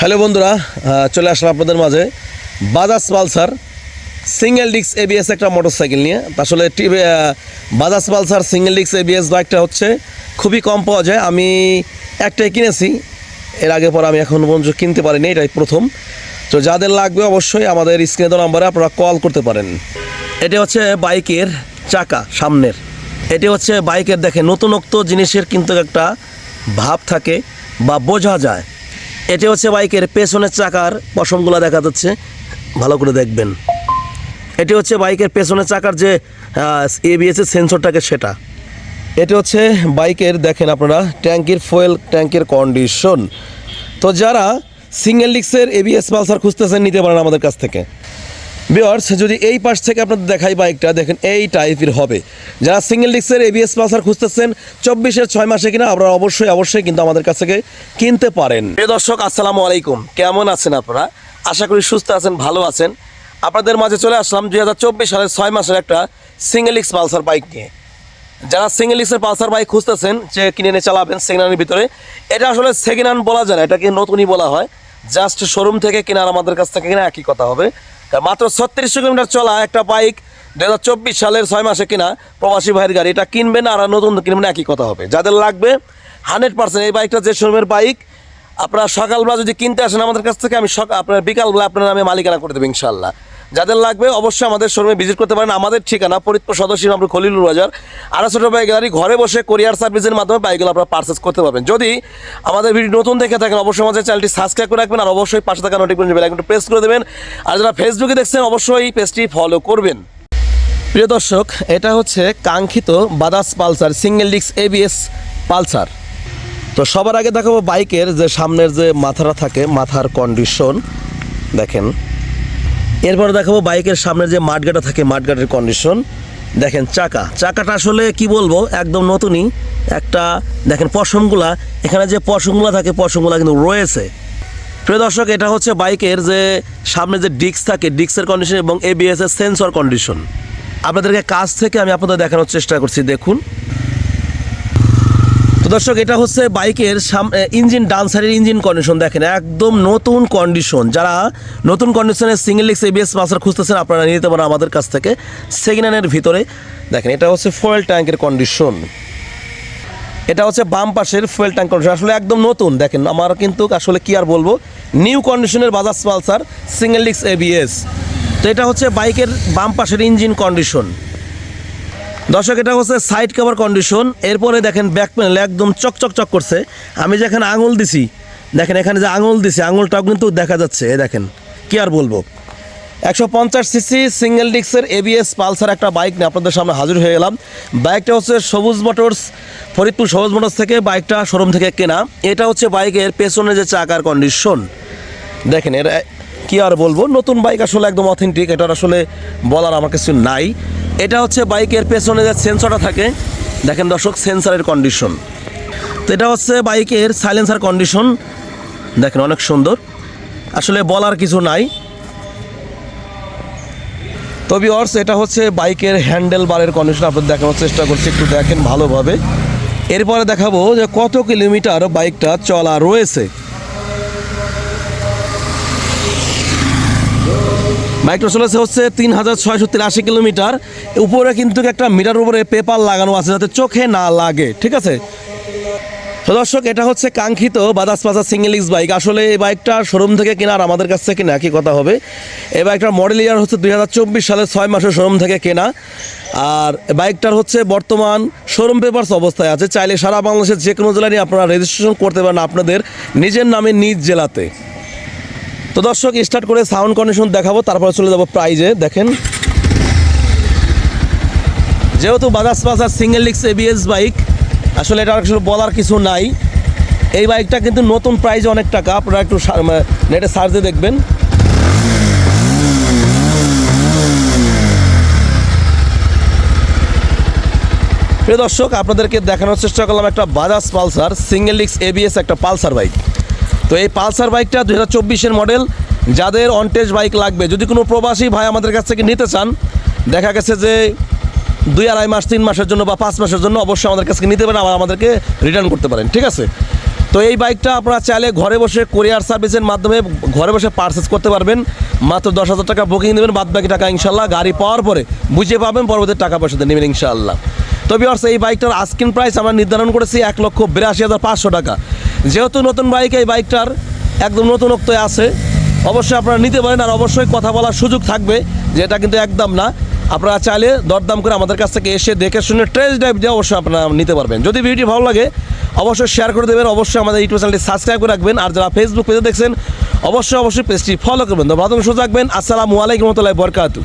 Hello বন্ধুরা চলে আসলাম আপনাদের মাঝে। বাজাজ পালসার সিঙ্গেল ডিক্স এবিএস একটা মোটরসাইকেল নিয়ে। আসলে বাজাজ পালসার সিঙ্গেল ডিক্স এবিএস বাইকটা হচ্ছে, খুবই কম পাওয়া যায়। আমি একটাই কিনেছি, এর আগে পর আমি এখন পর্যন্ত কিনতে পারিনি, এটাই প্রথম। তো যাদের লাগবে অবশ্যই আমাদের স্ক্রিনে দেওয়া নাম্বারে আপনারা কল করতে পারেন। এটা হচ্ছে বাইকের চাকা সামনের। এটি হচ্ছে বাইকের দেখে নতুনত্ব জিনিসের কিন্তু একটা ভাব থাকে বা বোঝা যায়। এটি হচ্ছে বাইকের পেছনের চাকার পশমগুলো দেখা যাচ্ছে। ভালো করে দেখবেন। এটি হচ্ছে বাইকের পেছনের চাকার যে এবিএস এর সেন্সরটাকে সেটা। এটি হচ্ছে বাইকের, দেখেন আপনারা, ট্যাঙ্কির ফুয়েল, ট্যাঙ্কের কন্ডিশন। তো যারা সিঙ্গেল ডিক্সের এবিএস পালসার খুঁজতেছেন, নিতে পারেন আমাদের কাছ থেকে। বিয়ার্স যদি এই পাশ থেকে আপনাদের দেখাই বাইকটা দেখেন এই টাইপের হবে। যারা সিঙ্গেল ডিক্সের এবিএস পালসার খুঁজতেছেন, চব্বিশের ছয় মাসে কিনা আপনারা অবশ্যই অবশ্যই কিন্তু আমাদের কাছ থেকে কিনতে পারেন। প্রিয় দর্শক, আসসালামু আলাইকুম। কেমন আছেন আপনারা? আশা করি সুস্থ আছেন, ভালো আছেন। আপনাদের মাঝে চলে আসলাম দুই হাজার চব্বিশ সালের ছয় মাসের একটা সিঙ্গেল ডিক্স পালসার বাইক নিয়ে। যারা সিঙ্গেল ডিক্সের পালসার বাইক খুঁজতেছেন, যে কিনে এনে চালাবেন সেকেন্ড হ্যান্ডের ভিতরে, এটা আসলে সেকেন্ড হ্যান্ড বলা যায় না, এটাকে নতুনই বলা হয়। জাস্ট শোরুম থেকে কেনার আমাদের কাছ থেকে কিনা একই কথা হবে। মাত্র ছত্রিশশো কিলোমিটার চলা একটা বাইক দু হাজার চব্বিশ সালের ছয় মাসে কিনা প্রবাসী ভাইয়ের গাড়ি, এটা কিনবেন আর নতুন কিনবেন একই কথা হবে। যাদের লাগবে হান্ড্রেড পার্সেন্ট এই বাইকটা যে শোরুমের বাইক আপনারা সকালবেলা যদি কিনতে আসেন আমাদের কাছ থেকে, আমি সকাল আপনার বিকালবেলা আপনার নামে মালিকানা করে দেবো ইনশাল্লাহ যাদের লাগবে অবশ্যই আমাদের শোরুমে ভিজিট করতে পারেন। আমাদের ঠিকানা ফরিদপুর সদস্য আমরা খলিলুর বাজার। আড়াইশো টাকা গ্যালারি, ঘরে বসে কোরিয়ার সার্ভিসের মাধ্যমে বাইকগুলো আপনারা পারচেস করতে পারবেন। যদি আমাদের ভিডিও নতুন দেখে থাকেন, অবশ্যই আমাদের চ্যানেলটি সাবস্ক্রাইব করে রাখবেন আর অবশ্যই পাশে থাকা নোটিফিকেশন বেল আইকনটি প্রেস করে দেবেন। আর যারা ফেসবুকে দেখছেন, অবশ্যই পেজটি ফলো করবেন। প্রিয় দর্শক, এটা হচ্ছে কাঙ্ক্ষিত বাদাস পালসার সিঙ্গেল ডিক্স এবিএস পালসার। তো সবার আগে দেখাবো বাইকের যে সামনের যে মাথাটা থাকে, মাথার কন্ডিশন দেখেন। এরপরে দেখাবো বাইকের সামনে যে মাঠগাটা থাকে, মাঠগাটের কন্ডিশন দেখেন চাকা। চাকাটা আসলে কি বলব, একদম নতুনই। একটা, দেখেন পশমগুলা, এখানে যে পশমগুলা থাকে, পশমগুলা কিন্তু রয়েছে। প্রিয় দর্শক, এটা হচ্ছে বাইকের যে সামনে যে ডিস্ক থাকে, ডিস্কের কন্ডিশন এবং এবিএস এর সেন্সর কন্ডিশন আপনাদেরকে কাছ থেকে আমি আপনাদের দেখানোর চেষ্টা করছি, দেখুন। দর্শক, এটা হচ্ছে বাইকের ইঞ্জিন ডান সাইডের ইঞ্জিন কন্ডিশন দেখেন, একদম নতুন কন্ডিশন যারা নতুন কন্ডিশনের সিঙ্গেল লিক্স এবিএস পালসার খুঁজতেছেন, আপনারা নিতে পারেন আমাদের কাছ থেকে সেকেন্ড হ্যান্ডের ভিতরে। দেখেন, এটা হচ্ছে ফুয়েল ট্যাঙ্কের কন্ডিশন এটা হচ্ছে বাম পাশের ফুয়েল ট্যাঙ্ক কন্ডিশন আসলে একদম নতুন। দেখেন, আমার কিন্তু আসলে কি আর বলব? নিউ কন্ডিশনের বাজাজ পালসার সিঙ্গেল ডিক্স এবিএস তো এটা হচ্ছে বাইকের বাম পাশের ইঞ্জিন কন্ডিশন দর্শক, এটা হচ্ছে সাইড কভার কন্ডিশন এরপরে দেখেন ব্যাক প্যানেল একদম চকচক চক করছে। আমি যেখানে আঙুল দিছি, দেখেন এখানে যে আঙুল দিছি, আঙুলটাও কিন্তু দেখা যাচ্ছে। এ দেখেন, কি আর বলব? একশো পঞ্চাশ সিসি সিঙ্গেল ডিক্সের এবিএস পালসার একটা বাইক নিয়ে আপনাদের সামনে হাজির হয়ে গেলাম বাইকটা হচ্ছে সবুজ মোটরস ফরিদপুর সবুজ মোটরস থেকে বাইকটা শোরুম থেকে কেনা। এটা হচ্ছে বাইকের পেছনে যে চাকার কন্ডিশন দেখেন, এর কি আর বলব? নতুন বাইক আসলে একদম অথেন্টিক এটার আসলে বলার আমার কিছু নাই। এটা হচ্ছে বাইকের পেছনে যে সেন্সরটা থাকে, দেখেন দর্শক সেন্সারের কন্ডিশন তো এটা হচ্ছে বাইকের সাইলেন্সার কন্ডিশন দেখেন অনেক সুন্দর। আসলে বলার কিছু নাই। তবে অর্স এটা হচ্ছে বাইকের হ্যান্ডেল বারের কন্ডিশন আপনাদের দেখানোর চেষ্টা করছি, একটু দেখেন ভালোভাবে। এরপরে দেখাবো যে কত কিলোমিটার বাইকটা চলা রয়েছে। চলেছে হচ্ছে তিন হাজার ছয়শো তিরাশি কিলোমিটার। উপরে কিন্তু একটা মিটার উপরে পেপার লাগানো আছে যাতে চোখে না লাগে, ঠিক আছে? তো দর্শক, এটা হচ্ছে কাঙ্ক্ষিত বাজাজ পাজা সিঙ্গেল ইক্স বাইক আসলে এই বাইকটা শোরুম থেকে কেনা আর আমাদের কাছ থেকে কেনা একই কথা হবে? এই বাইকটার মডেল ইয়ার হচ্ছে দুই হাজার চব্বিশ সালের ছয় মাসের শোরুম থেকে কেনা। আর বাইকটার হচ্ছে বর্তমান শোরুম পেপারস অবস্থায় আছে। চাইলে সারা বাংলাদেশের যে কোনো জেলায় আপনারা রেজিস্ট্রেশন করতে পারেন আপনাদের নিজের নামে নিজ জেলাতে। তো দর্শক স্টার্ট করে সাউন্ড কন্ডিশন দেখাবো, তারপরে চলে যাব প্রাইজে দেখেন। যেহেতু বাজাজ পাজার সিঙ্গেল ডিক্স এবিএস বাইক আসলে এটা আসলে বলার কিছু নাই। এই বাইকটা কিন্তু নতুন প্রাইজে অনেক টাকা, আপনারা একটু নেটে সার্চে দেখবেন। প্রিয় দর্শক, আপনাদেরকে দেখানোর চেষ্টা করলাম একটা বাজাজ পালসার সিঙ্গেল ডিক্স এবিএস একটা পালসার বাইক তো এই পালসার বাইকটা দু হাজার মডেল, যাদের অনটেজ বাইক লাগবে। যদি কোনো প্রবাসী ভাই আমাদের কাছ থেকে নিতে চান, দেখা গেছে যে দুই আড়াই মাস, তিন মাসের জন্য বা পাঁচ মাসের জন্য অবশ্যই আমাদের কাছ নিতে পারেন, আবার আমাদেরকে রিটার্ন করতে পারেন, ঠিক আছে? তো এই বাইকটা আপনারা চাইলে ঘরে বসে কোরিয়ার সার্ভিসের মাধ্যমে ঘরে বসে পারচেস করতে পারবেন। মাত্র দশ হাজার টাকা বুকিং দেবেন বাদ বাকি টাকা ইনশাল্লাহ গাড়ি পাওয়ার পরে বুঝে পাবেন, পরবর্তী টাকা পয়সা দিয়ে নেবেন ইনশাল্লাহ। তো বিয়ার্স এই বাইকটার আস্কিন প্রাইস আমরা নির্ধারণ করেছি এক লক্ষ বিরাশি হাজার পাঁচশো টাকা। যেহেতু নতুন বাইক, এই বাইকটার একদম নতুনত্বে আছে। অবশ্যই আপনারা নিতে পারেন আর অবশ্যই কথা বলার সুযোগ থাকবে যে এটা কিন্তু একদম না। আপনারা চাইলে দরদাম করে আমাদের কাছ থেকে এসে দেখে শুনে ট্রেস ড্রাইভ দিয়ে অবশ্যই আপনারা নিতে পারবেন। যদি ভিডিও ভালো লাগে, অবশ্যই শেয়ার করে দেবেন, অবশ্যই আমাদের ইউটিউব চ্যানেলটি সাবস্ক্রাইব করে রাখবেন। আর যারা ফেসবুক পেজে দেখছেন, অবশ্যই অবশ্যই পেজটি ফলো করবেন। তো ভালো সুযোগ রাখবেন আসসালামু আলাইকুম রহমতুল্লাহ বরকাতু